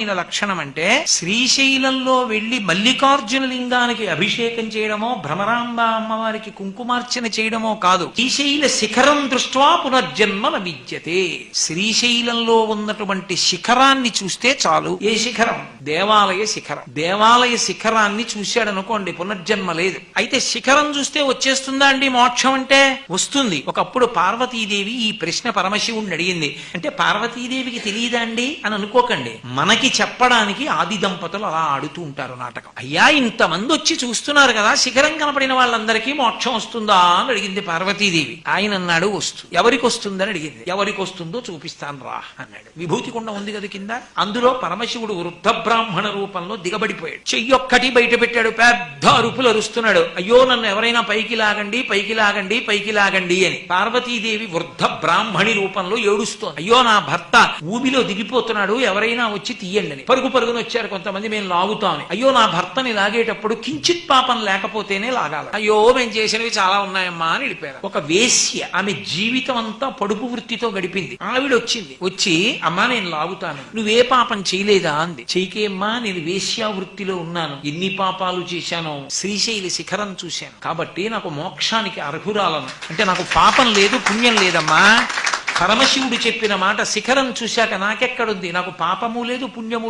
ఈయన లక్షణం అంటే శ్రీశైలంలో వెళ్ళి మల్లికార్జున లింగానికి అభిషేకం చేయడమో భ్రమరాంబ అమ్మవారికి కుంకుమార్చన చేయడమో కాదు. శ్రీశైల శిఖరం దృష్ట్వా పునర్జన్మ విద్యతే. శ్రీశైలంలో ఉన్నటువంటి శిఖరాన్ని చూస్తే చాలు. ఏ శిఖరం? దేవాలయ శిఖరం. దేవాలయ శిఖరాన్ని చూశాడు అనుకోండి పునర్జన్మ లేదు. అయితే శిఖరం చూస్తే వచ్చేస్తుందా అండి మోక్షం అంటే? వస్తుంది. ఒకప్పుడు పార్వతీదేవి ఈ ప్రశ్న పరమశివుణ్ణి అడిగింది. అంటే పార్వతీదేవికి తెలియదా అండి? అని అనుకోకండి. మనకి చెప్పడానికి ఆది దంపతులు అలా ఆడుతూ ఉంటారు నాటకం. అయ్యా ఇంతమంది వచ్చి చూస్తున్నారు కదా శిఖరం కనపడిన వాళ్ళందరికీ మోక్షం వస్తుందా అని అడిగింది పార్వతీదేవి. ఆయన అన్నాడు వస్తు. ఎవరికి వస్తుందని అడిగింది. ఎవరికి వస్తుందో చూపిస్తాను రా అన్నాడు. విభూతి కుండ ఉంది కదా కింద? అందులో పరమశివుడు వృద్ధ బ్రాహ్మణ రూపంలో దిగబడిపోయాడు. చెయ్యొక్కటి బయట పెట్టాడు పెద్ద అరుపులు అరుస్తున్నాడు. అయ్యో నన్ను ఎవరైనా పైకి లాగండి పైకి లాగండి పైకి లాగండి అని. పార్వతీదేవి వృద్ధ బ్రాహ్మణి రూపంలో ఏడుస్తోంది. అయ్యో నా భర్త ఊబిలో దిగిపోతున్నాడు ఎవరైనా వచ్చి తీయండి అని పరుగు పరుగున వచ్చారు కొంతమంది మేము లాగుతామని. అయ్యో నా భర్తని లాగేటప్పుడు కించిత్ పాపం లేకపోతేనే లాగాలి. అయ్యో మేము చేసినవి చాలా ఉన్నాయమ్మా అని వెళ్ళిపోయారు ఒక వేశ్య ఆమె జీవితం అంతా పడుపు వృత్తితో గడిపింది. ఆవిడ వచ్చింది వచ్చి అమ్మా నేను లాగుతాను. నువ్వే పాపం చేయలేదా? అంది. చేయకేమ్మా నేను వేశ్యా వృత్తిలో ఉన్నాను. ఎన్ని పాపాలు చేశానో శ్రీశైలి శిఖరం చూశాను. కాబట్టి నాకు మోక్షానికి అర్హురాలను అంటే నాకు పాపం లేదు పుణ్యం లేదమ్మా. పరమశివుడు చెప్పిన మాట శిఖరం చూశాక నాకెక్కడుంది? నాకు పాపము లేదు పుణ్యము